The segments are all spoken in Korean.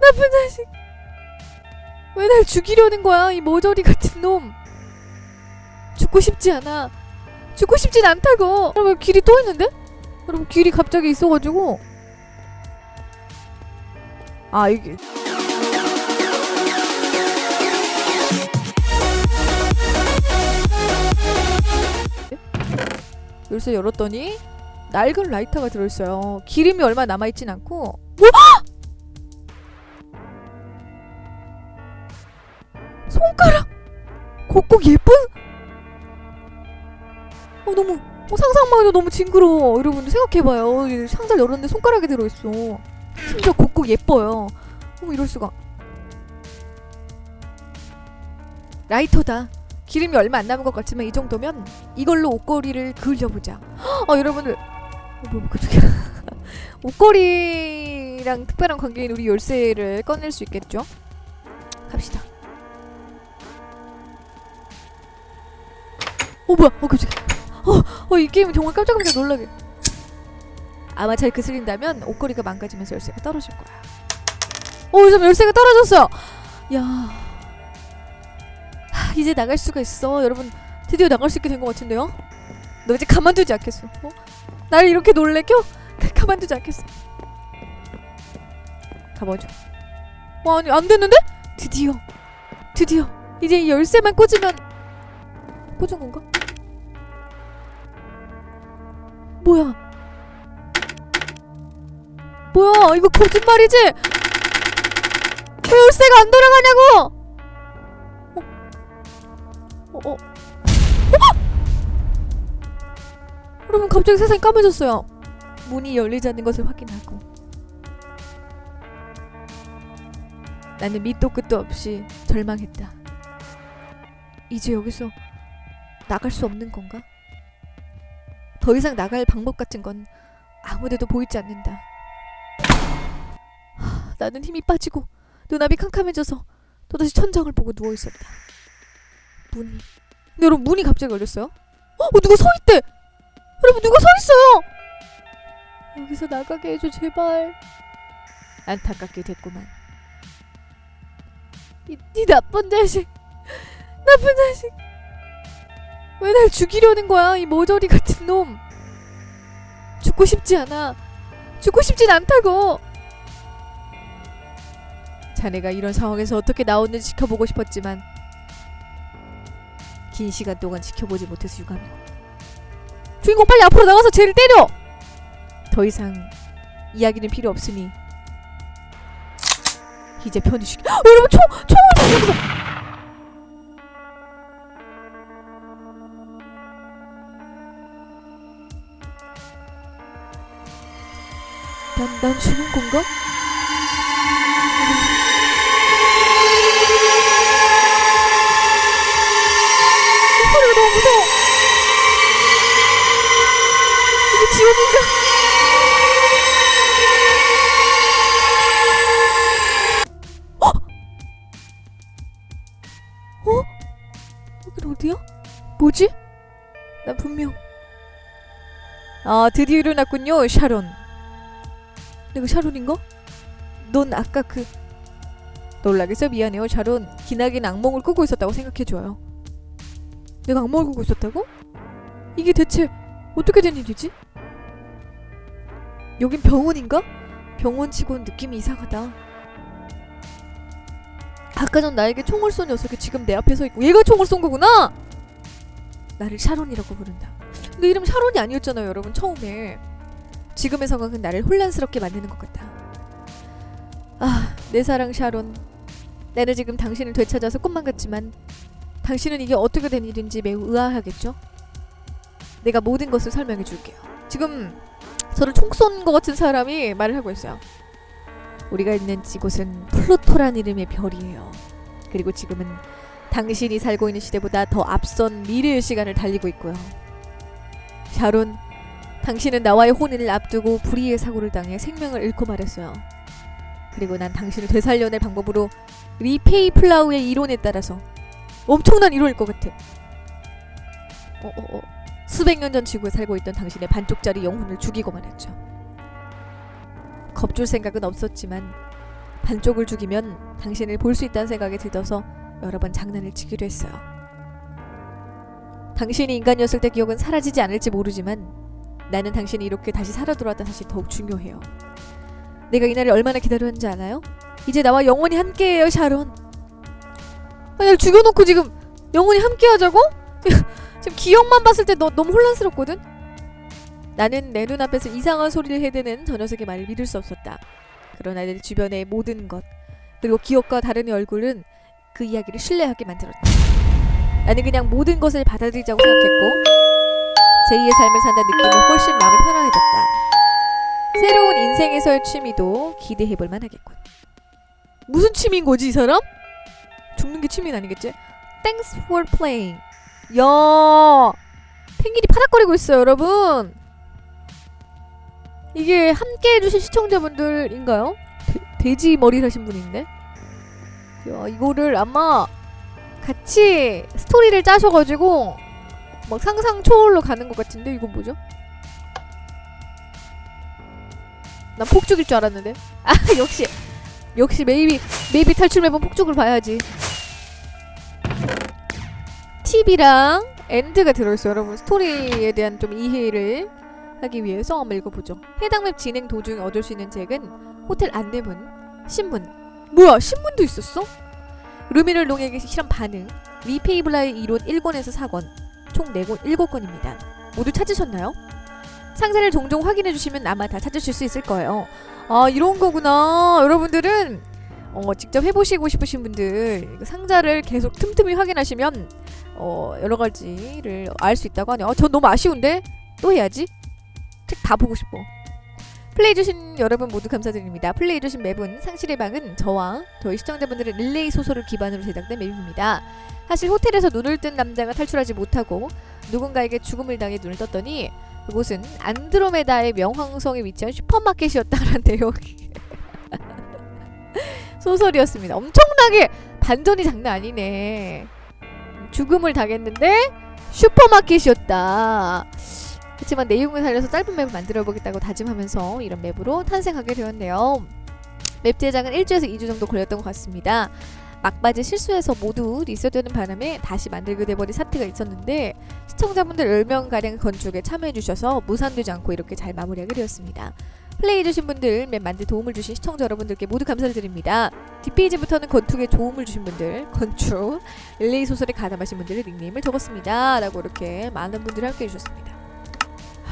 나쁜 자식. 왜 날 죽이려는 거야, 이 모조리 같은 놈. 죽고 싶지 않아. 죽고 싶진 않다고. 여러분 길이 또 있는데? 여러분 길이 갑자기 있어가지고. 아 이게. 열쇠 열었더니 낡은 라이터가 들어있어요. 기름이 얼마 남아있진 않고. 뭐? 손가락! 꼭꼭 예쁜? 어 너무 어, 상상만 해도 너무 징그러워. 여러분 생각해봐요. 이 상자를 열었는데 손가락이 들어있어. 심지어 꼭꼭 예뻐요. 어머 이럴 수가. 라이터다. 기름이 얼마 안 남은 것 같지만 이 정도면 이걸로 옷걸이를 그려보자. 어 여러분들 어, 뭐, 뭐 그쪽이야. 옷걸이랑 특별한 관계인 우리 열쇠를 꺼낼 수 있겠죠? 갑시다. 어 뭐야? 어 깜짝이야. 어, 어, 이 게임 정말 깜짝깜짝 놀라게. 아마 잘 그슬린다면 옷걸이가 망가지면서 열쇠가 떨어질 거야. 오, 요즘 열쇠가 떨어졌어요. 야, 하, 이제 나갈 수가 있어. 여러분, 드디어 나갈 수 있게 된 것 같은데요? 너 이제 가만두지 않겠어. 어? 나를 이렇게 놀래켜? 가만두지 않겠어. 가보죠. 와, 아니 안 됐는데? 드디어, 드디어 이제 이 열쇠만 꽂으면 꽂은 건가? 뭐야? 뭐야? 이거 거짓말이지? 왜 열쇠가 안 돌아가냐고? 어? 어? 어? 여러분 갑자기 세상이 까매졌어요. 문이 열리지 않는 것을 확인하고 나는 밑도 끝도 없이 절망했다. 이제 여기서 나갈 수 없는 건가? 더 이상 나갈 방법 같은 건 아무데도 보이지 않는다. 하, 나는 힘이 빠지고 눈앞이 캄캄해져서 또다시 천장을 보고 누워 있었다. 문이. 근데 여러분 문이 갑자기 열렸어요? 어, 어 누가 서 있대? 여러분 누가 서 있어요? 여기서 나가게 해줘 제발. 안타깝게 됐구만. 이, 이 나쁜 자식, 나쁜 자식. 왜 날 죽이려는 거야, 이 모조리 같은 놈. 죽고 싶지 않아. 죽고 싶진 않다고. 자네가 이런 상황에서 어떻게 나오는지 지켜보고 싶었지만 긴 시간 동안 지켜보지 못해서 유감이고. 주인공 빨리 앞으로 나가서 쟤를 때려. 더 이상 이야기는 필요 없으니 이제 편히 쉬. 헉, 여러분 총 총을 여기서. 난, 난 죽은 건가? 이 소리가 너무 무서워. 이게 지옥인가? 어? 어? 어디야? 뭐지? 난 분명 아 드디어 일어났군요 샤론 내가 샤론인가? 넌 아까 그 놀라겠어 미안해요 샤론 기나긴 악몽을 꾸고 있었다고 생각해줘요 내가 악몽을 꾸고 있었다고? 이게 대체 어떻게 된 일이지? 여긴 병원인가? 병원치곤 느낌이 이상하다 아까 전 나에게 총을 쏜 녀석이 지금 내 앞에 서 있고 얘가 총을 쏜 거구나! 나를 샤론이라고 부른다 근데 이름 샤론이 아니었잖아요 여러분 처음에 지금의 상황은 나를 혼란스럽게 만드는 것 같아. 아, 내 사랑 샤론. 나는 지금 당신을 되찾아서 꿈만 같지만 당신은 이게 어떻게 된 일인지 매우 의아하겠죠? 내가 모든 것을 설명해 줄게요. 지금 저를 총 쏜 것 같은 사람이 말을 하고 있어요. 우리가 있는 이곳은 플루토란 이름의 별이에요. 그리고 지금은 당신이 살고 있는 시대보다 더 앞선 미래의 시간을 달리고 있고요. 샤론, 당신은 나와의 혼인을 앞두고 불의의 사고를 당해 생명을 잃고 말았어요. 그리고 난 당신을 되살려낼 방법으로 리페이 플라우의 이론에 따라서 엄청난 이론일 것 같아. 어, 어, 어. 수백 년 전 지구에 살고 있던 당신의 반쪽짜리 영혼을 죽이고 말았죠. 겁줄 생각은 없었지만 반쪽을 죽이면 당신을 볼 수 있다는 생각이 들어서 여러 번 장난을 치기로 했어요. 당신이 인간이었을 때 기억은 사라지지 않을지 모르지만 나는 당신이 이렇게 다시 살아 돌아왔다는 사실이 더욱 중요해요. 내가 이날을 얼마나 기다렸는지 아나요? 이제 나와 영원히 함께해요, 샤론. 아니, 날 죽여놓고 지금 영원히 함께하자고? 지금 기억만 봤을 때 너, 너무 혼란스럽거든? 나는 내 눈앞에서 이상한 소리를 해대는 저 녀석의 말을 믿을 수 없었다. 그러나 내 주변의 모든 것 그리고 기억과 다른 얼굴은 그 이야기를 신뢰하게 만들었다. 나는 그냥 모든 것을 받아들이자고 생각했고 제2의 삶을 산다는 느낌이 훨씬 마음이 편안해졌다. 새로운 인생에서의 취미도 기대해볼 만하겠군. 무슨 취미인 거지 이 사람? 죽는 게 취미는 아니겠지? Thanks for playing. 야, 펭귄이 파닥거리고 있어요, 여러분. 이게 함께 해주신 시청자분들인가요? 돼, 돼지 머리를 하신 분인데? 야, 이거를 아마 같이 스토리를 짜셔가지고 막 상상 초월로 가는 것 같은데 이건 뭐죠? 난 폭죽일 줄 알았는데. 아 역시 역시 메이비 메이비 탈출 맵은 폭죽을 봐야지. 팁이랑 엔드가 들어있어요, 여러분. 스토리에 대한 좀 이해를 하기 위해서 한번 읽어보죠. 해당 맵 진행 도중 얻을 수 있는 책은 호텔 안내문, 신문. 뭐야, 신문도 있었어? 루미널 농에게 실험 반응, 리페이블라의 이론 1권에서 4권, 총 4권 7권입니다. 모두 찾으셨나요? 상자를 종종 확인해 주시면 아마 다 찾으실 수 있을 거예요. 아, 이런 거구나. 여러분들은 어, 직접 해보시고 싶으신 분들 상자를 계속 틈틈이 확인하시면 어, 여러 가지를 알 수 있다고 하네요. 어, 전 너무 아쉬운데 또 해야지. 책 다 보고 싶어. 플레이해주신 여러분 모두 감사드립니다. 플레이해주신 맵은 상실의 방은 저와 저희 시청자분들의 릴레이 소설을 기반으로 제작된 맵입니다. 사실 호텔에서 눈을 뜬 남자가 탈출하지 못하고 누군가에게 죽음을 당해 눈을 떴더니 그곳은 안드로메다의 명왕성에 위치한 슈퍼마켓이었다라는 내용이 소설이었습니다. 엄청나게 반전이 장난 아니네. 죽음을 당했는데 슈퍼마켓이었다. 그렇지만 내용을 살려서 짧은 맵을 만들어 보겠다고 다짐하면서 이런 맵으로 탄생하게 되었네요. 맵 제작은 1주에서 2주 정도 걸렸던 것 같습니다. 막바지 실수해서 모두 리셋되는 바람에 다시 만들게 돼버린 사태가 있었는데 시청자분들 10명가량 건축에 참여해주셔서 무산되지 않고 이렇게 잘 마무리하게 되었습니다. 플레이해주신 분들, 맵 만들 도움을 주신 시청자 여러분들께 모두 감사를 드립니다. 뒷페이지부터는 건축에 도움을 주신 분들, 건축, 릴레이 소설에 가담하신 분들의 닉네임을 적었습니다. 라고 이렇게 많은 분들이 함께 해주셨습니다.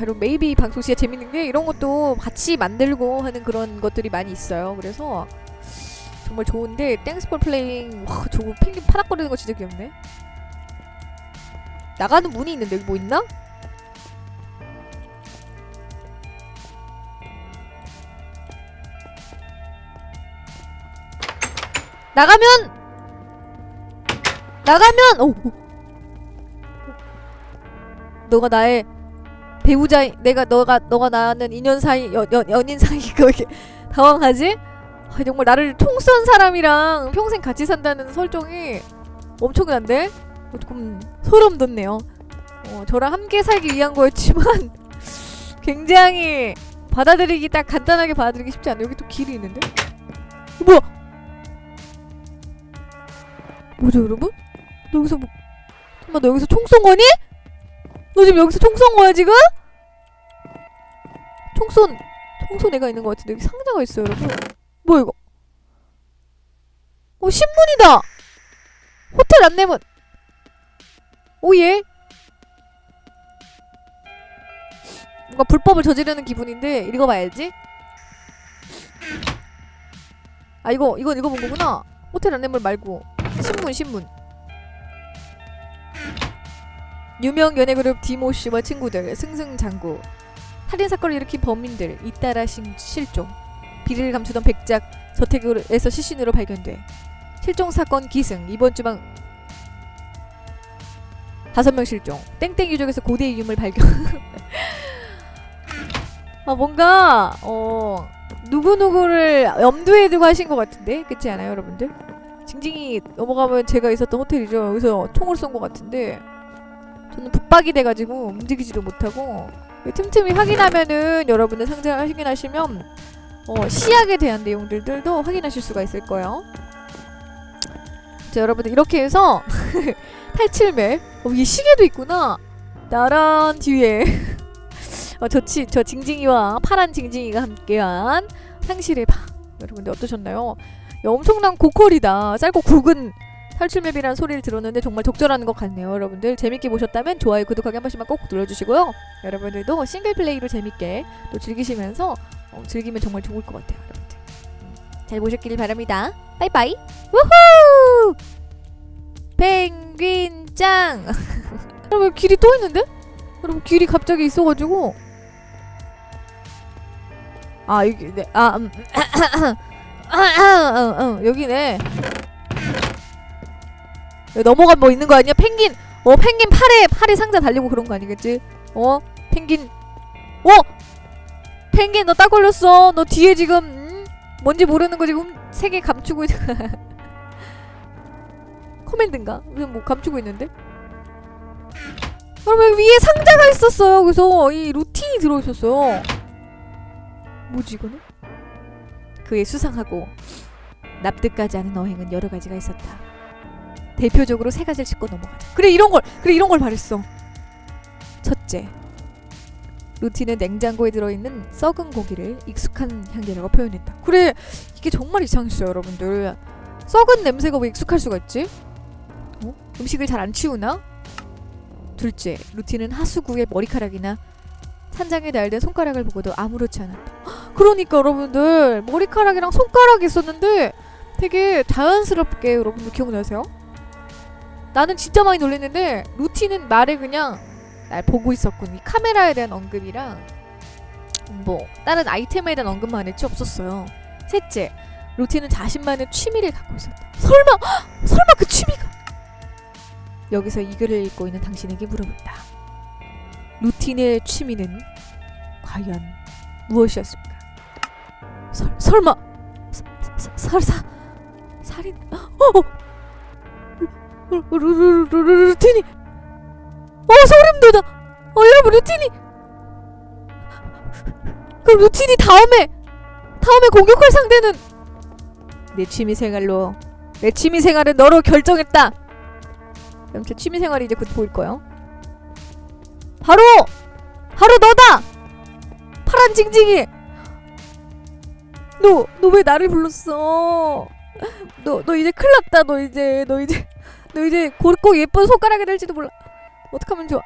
아, 이런 메이비 방송 진짜 재밌는 게 이런 것도 같이 만들고 하는 그런 것들이 많이 있어요. 그래서 정말 좋은데 땡스 폴 플레잉 와 저거 펭귄 파닥거리는 거 진짜 귀엽네. 나가는 문이 있는데 여기 뭐 있나? 나가면 나가면 오, 오. 너가 나의 배우자 내가 너가 너가 나는 인연 사이 연, 연 연인 사이가 이렇게 당황하지? 아, 정말 나를 총 쏜 사람이랑 평생 같이 산다는 설정이 엄청난데 어, 조금 소름 돋네요. 어, 저랑 함께 살기 위한 거였지만 굉장히 받아들이기 딱 간단하게 받아들이기 쉽지 않아. 여기 또 길이 있는데? 어, 뭐야? 뭐죠, 여러분? 너 여기서 뭐? 잠깐만, 너 여기서 총 쏜 거니? 너 지금 여기서 총 쏜 거야 지금? 총쏜 총쏜 애가 있는 것 같은데 여기 상자가 있어요, 여러분. 뭐야 이거? 어 신문이다. 호텔 안내문. 오예. 뭔가 불법을 저지르는 기분인데 읽어봐야지. 아 이거 이건 읽어본 거구나. 호텔 안내문 말고 신문 신문. 유명 연예그룹 디모 씨와 친구들 승승장구. 살인 사건을 일으킨 범인들 잇따라 신, 실종. 비리를 감추던 백작 저택에서 시신으로 발견돼. 실종 사건 기승 이번 주방 다섯 명 실종. 땡땡 유족에서 고대 유물 발견. 아 뭔가 어 누구 누구를 염두에 두고 하신 것 같은데 그렇지 않아요, 여러분들? 징징이 넘어가면 제가 있었던 호텔이죠. 여기서 총을 쏜 것 같은데 저는 붙박이 돼가지고 움직이지도 못하고 틈틈이 확인하면은 여러분들 상자 확인하시면 어, 시약에 대한 내용들도 확인하실 수가 있을 거예요. 자, 여러분들 이렇게 해서 탈출맵. 어, 이게 시계도 있구나. 나란 뒤에 어, 저, 치, 저 징징이와 파란 징징이가 함께한 상실의 방. 여러분들 어떠셨나요? 야, 엄청난 고퀄이다. 짧고 굵은 탈출맵이라는 소리를 들었는데 정말 적절한 것 같네요. 여러분들 재밌게 보셨다면 좋아요, 구독하기 한 번씩만 꼭 눌러주시고요. 여러분들도 싱글 플레이로 재밌게 또 즐기시면서 어, 즐기면 정말 좋을 것 같아요. 여러분들. 음, 잘 보셨길 바랍니다. 바이바이. 우후! 펭귄 짱. 여러분 길이 또 있는데? 여러분 길이 갑자기 있어가지고 아 여기 네. 아 음. 아, 아, 어, 어, 여기네. 여기 넘어가면 뭐 있는 거 아니야? 펭귄. 어, 펭귄 팔에 팔에 상자 달리고 그런 거 아니겠지? 어, 펭귄. 어, 펭귄 너 딱 걸렸어. 너 뒤에 지금 음? 뭔지 모르는 거 지금 세개 감추고 있. 커맨드인가? 무슨 뭐 감추고 있는데? 여러분 위에 상자가 있었어요. 그래서 이 루틴이 들어 있었어요. 뭐지 이거는? 그의 수상하고 납득까지 않은 어행은 여러 가지가 있었다. 대표적으로 세 가지를 짚고 넘어가자. 그래 이런 걸 그래 이런 걸 말했어. 첫째, 루틴은 냉장고에 들어있는 썩은 고기를 익숙한 향기라고 표현했다. 그래 이게 정말 이상했어요, 여러분들. 썩은 냄새가 왜 익숙할 수가 있지? 어? 음식을 잘 안 치우나? 둘째, 루틴은 하수구의 머리카락이나 산장에 날된 손가락을 보고도 아무렇지 않았다. 헉, 그러니까 여러분들 머리카락이랑 손가락이 있었는데 되게 자연스럽게 여러분들 기억나세요? 나는 진짜 많이 놀랐는데 루틴은 말을 그냥 날 보고 있었군. 이 카메라에 대한 언급이랑 뭐 다른 아이템에 대한 언급만 했지 없었어요. 셋째, 루틴은 자신만의 취미를 갖고 있었다. 설마, 헉, 설마 그 취미가? 여기서 이 글을 읽고 있는 당신에게 물어본다. 루틴의 취미는 과연 무엇이었을까? 설, 설마 설사 살인? 어, 어, 루, 루, 루, 루, 루, 루틴이 어 소름 돋아. 어 여러분 루틴이 그 루틴이 다음에 다음에 공격할 상대는 내 취미 생활로 내 취미 생활은 너로 결정했다. 그럼 제 취미 생활이 이제 곧 보일 거예요. 바로 바로 너다. 파란 징징이. 너 너 왜 나를 불렀어? 너 너 이제 큰일 났다. 너 이제 너 이제 너 이제 곧꼭 예쁜 손가락이 될지도 몰라. 어떡하면 좋아?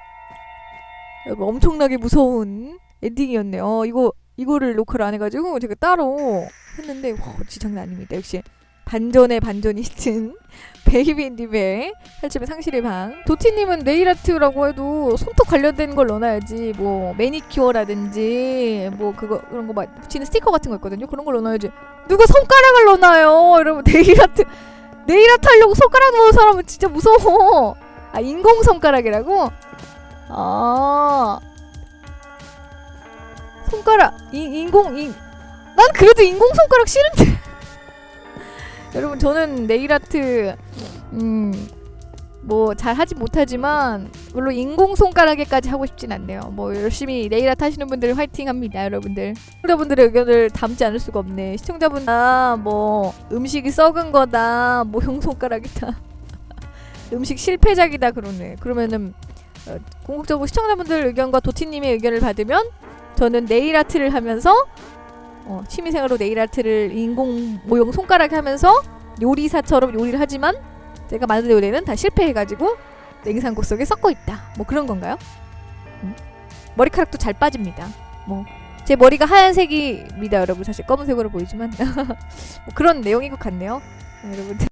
여러분 엄청나게 무서운 엔딩이었네요. 어, 이거 이거를 녹화를 안 해가지고 제가 따로 했는데 와 진짜 장난 아닙니다. 역시 반전의 반전이 있는 베이비님의 탈출의 상실의 방. 도티님은 네일 아트라고 해도 손톱 관련된 걸 넣어놔야지. 뭐 매니큐어라든지 뭐 그거 그런 거 막 붙이는 스티커 같은 거 있거든요. 그런 걸 넣어놔야지. 누가 손가락을 넣어놔요, 여러분 네일 아트 네일 아트 하려고 손가락 넣은 사람은 진짜 무서워. 아 인공 손가락이라고? 아 손가락 인 인공 인. 난 그래도 인공 손가락 싫은데. 여러분 저는 네일 아트 음 뭐 잘 하지 못하지만 물론 인공 손가락에까지 하고 싶진 않네요. 뭐 열심히 네일 아트 하시는 분들 화이팅합니다, 여러분들. 시청자분들의 의견을 담지 않을 수가 없네. 시청자분 아 뭐 음식이 썩은 거다, 뭐형 손가락이다. 음식 실패작이다 그러네. 그러면은 어, 궁극적으로 시청자분들 의견과 도티님의 의견을 받으면 저는 네일 아트를 하면서 어, 취미생활로 네일 아트를 인공 모형 손가락에 하면서 요리사처럼 요리를 하지만 제가 만든 요리는 다 실패해가지고 냉장고 속에 썩고 있다. 뭐 그런 건가요? 음? 머리카락도 잘 빠집니다. 뭐 제 머리가 하얀색입니다, 여러분. 사실 검은색으로 보이지만 뭐 그런 내용인 것 같네요, 여러분들.